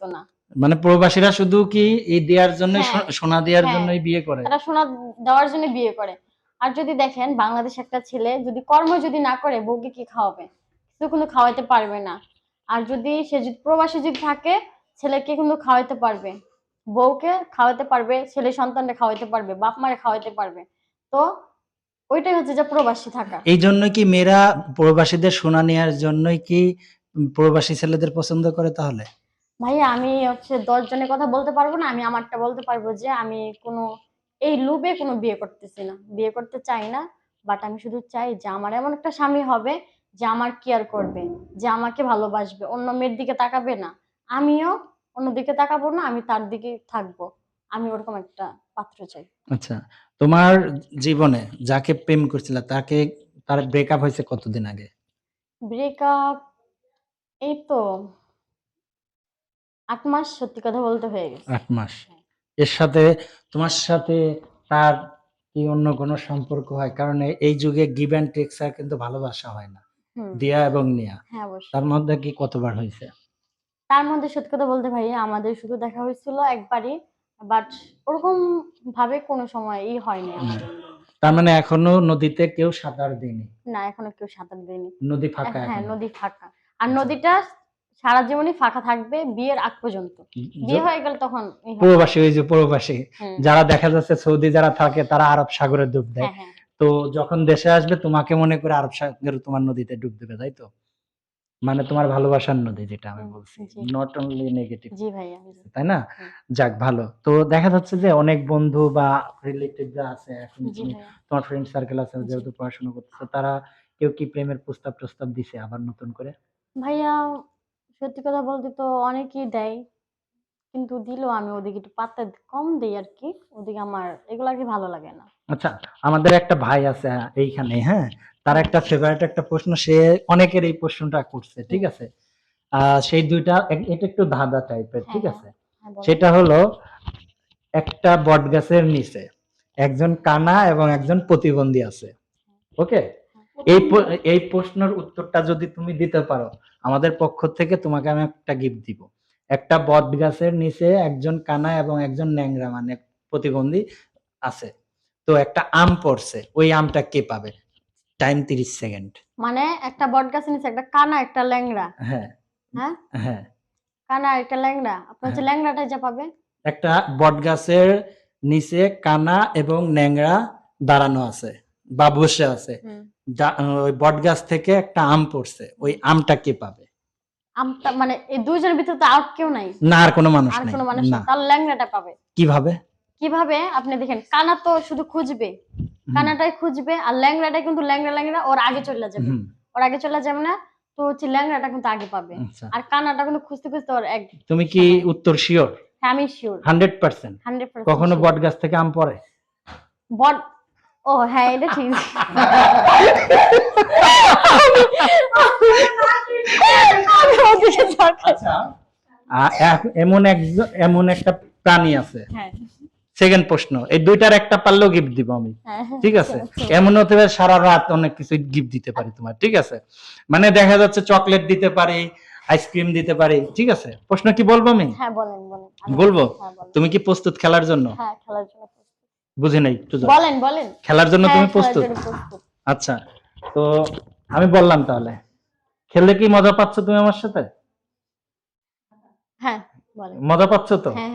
হইতো না। মানে প্রবাসীরা শুধু কি এই দেওয়ার জন্য হ্যাঁ। সোনা দেওয়ার হ্যাঁ। জন্যই বিয়ে করে? তারা সোনা দেওয়ার জন্য বিয়ে করে। আর যদি দেখেন বাংলাদেশ একটা ছেলে যদি কর্ম যদি না করে বউকে কি খাওয়াবে? কিছু কিন্তু খাওয়াইতে পারবে না। আর যদি সে যদি প্রবাসী যদি থাকে ছেলেকে কিন্তু খাওয়াইতে পারবে। বউকে খাওয়াতে পারবে ছেলে সন্তানকে খাওয়াইতে পারবে বাপ মারে খাওয়াইতে পারবে। তো ওইটাই হচ্ছে যে প্রবাসী থাকা। এই জন্য কি মেয়েরা প্রবাসীদের সোনা নেওয়ার জন্যই কি প্রবাসী ছেলেদের পছন্দ করে তাহলে? ভাইয়া আমি হচ্ছে দশ জনের কথা বলতে পারব না আমি আমারটা বলতে পারব যে আমি কোনো এই লুবে কোনো বিয়ে করতেছি না। বিয়ে করতে চাই না বাট আমি শুধু চাই যে আমার এমন একটা স্বামী হবে যে আমার কেয়ার করবে যে আমাকে ভালোবাসবে অন্য মেয়ের দিকে তাকাবে না। আমিও অন্য দিকে তাকাবো না আমি তার দিকে থাকব। আমি ওরকম একটা পাত্র চাই। আচ্ছা তোমার জীবনে যাকে প্রেম করছিল তাকে তার ব্রেকআপ হয়েছে কতদিন আগে? ব্রেকআপ এই তো আট মাস সত্যি কথা বলতে হয়ে গেছে। আট মাস। এর সাথে তোমার সাথে তার কি অন্য কোনো সম্পর্ক হয়? কারণ এই যুগে গিভ অ্যান্ড আর কিন্তু ভালোবাসা হয় না। দেয়া এবং নেয়া। হ্যাঁ তার মধ্যে কি কতবার হয়েছে? তার মধ্যে সত্যি কথা বলতে ভাইয়া আমাদের শুধু দেখা হয়েছিল একবারই বাট ওরকম ভাবে কোনো সময় ই হয়নি আমাদের। তার মানে এখনও নদীতে কেউ সাঁতার দেয়নি? না এখনও কেউ সাঁতার দেয়নি। নদী ফাঁকা হ্যাঁ নদী ফাঁকা। আর নদীটা সারা জীবনই ফাঁকা থাকবে বিয়ের আগ পর্যন্ত। বিয়ে হয়ে গেলে তখন প্রবাসী ওই যে প্রবাসী যারা দেখা যাচ্ছে সৌদি যারা থাকে তারা আরব সাগরে ডুব দেয়। হ্যাঁ হ্যাঁ। তো যখন দেশে আসবে তোমাকে মনে করে আরব সাগরে তোমার নদীতে ডুব দেবে তাই তো? মানে তোমার ভালোবাসার নদী যেটা আমি বলছি। নট অনলি নেগেটিভ জি ভাইয়া তাই না? যাক ভালো। তো দেখা যাচ্ছে যে অনেক বন্ধু বা রিলেটিভ যা আছে এখন তোমার ফ্রেন্ড সার্কেল আছে যেহেতু পড়াশোনা করতেছো তারা কেউ কি প্রেমের প্রস্তাব প্রস্তাব দিছে আবার নতুন করে? ভাইয়া সত্যি কথা বলতে তো অনেকেই দেয়। কিন্তু দিলেও আমি ওদিকে একটু পাত্তা কম দিই আর কি ওদিকে আমার এগুলো আর কি ভালো লাগে না। আচ্ছা আমাদের একটা ভাই আছে এইখানে হ্যাঁ তার একটা ফেভারিট একটা প্রশ্ন সে অনেকের এই প্রশ্নটা করছে ঠিক আছে? সেই দুইটা এটা একটু ধাঁধা টাইপের ঠিক হ্যাঁ, আছে? হ্যাঁ, সেটা হলো একটা বট গাছের নিচে একজন কানা এবং একজন প্রতিবন্ধী আছে ওকে? এই এই প্রশ্নের উত্তরটা যদি তুমি দিতে পারো আমাদের পক্ষ থেকে তোমাকে আমি একটা গিফট দিব। একটা বট গাছের নিচে একজন কানা এবং একজন ন্যাংরা মানে প্রতিবন্ধী আছে। তো একটা আম পড়ছে ওই আমটা কে পাবে? টাইম তিরিশ সেকেন্ড। মানে একটা বট গাছের নিচে একটা কানা একটা ল্যাংড়া। হ্যাঁ। হ্যাঁ? হ্যাঁ। কানা একটা ল্যাংড়া। আপনার হচ্ছে হ্যাঁ। ল্যাংড়াটা যা পাবে? একটা বট গাছের নিচে কানা এবং ন্যাংরা দাঁড়ানো আছে। বা বসে আছে। ওই বট গাছ থেকে একটা আম পড়ছে। ওই আমটা কে পাবে? আমটা মানে এই দুইজনের ভিতরে তো আর কেউ নাই। না আর কোনো মানুষ আর কোনো মানুষ না। তার ল্যাংড়াটা পাবে। কীভাবে? কীভাবে? আপনি দেখেন কানা তো শুধু খুঁজবে। কানাটাই খুঁজবে আর ল্যাংড়াটা কিন্তু ল্যাংড়া ল্যাংড়া ওর আগে চলে যাবে। ওর আগে চলে যাবে না তো হচ্ছে ল্যাংড়াটা কিন্তু আগে পাবে। আচ্ছা। আর কানাটা কিন্তু খুঁজতে খুঁজতে ওর এক তুমি কি উত্তর শিওর হ্যাঁ আমি শিওর হান্ড্রেড পার্সেন্ট হান্ড্রেড কখনো বট গাছ থেকে আম পড়ে? বট ও হ্যাঁ এটা ঠিক। আমি ওদিকে তাকাই। আ- এ- এমন একজন এমন একটা প্রাণী আছে। হ্যাঁ সেকেন্ড প্রশ্ন এই দুইটার একটা পারলেও গিফট দিব আমি। হ্যাঁ ঠিক আছে? এমন হতে পারে সারা রাত অনেক কিছু গিফট দিতে পারি তোমার ঠিক আছে? মানে দেখা যাচ্ছে চকলেট দিতে পারি আইসক্রিম দিতে পারি ঠিক আছে? প্রশ্ন কি বলব আমি? হ্যাঁ বলেন বলেন। বলব? হ্যাঁ তুমি কি প্রস্তুত খেলার জন্য? হ্যাঁ খেলার জন্য। বুঝি নাই বলেন বলেন। খেলার জন্য হ্যাঁ, তুমি প্রস্তুত? আচ্ছা তো আমি বললাম তাহলে খেললে কি মজা পাচ্ছ তুমি আমার সাথে? হ্যাঁ বলেন। মজা পাচ্ছ তো? হ্যাঁ।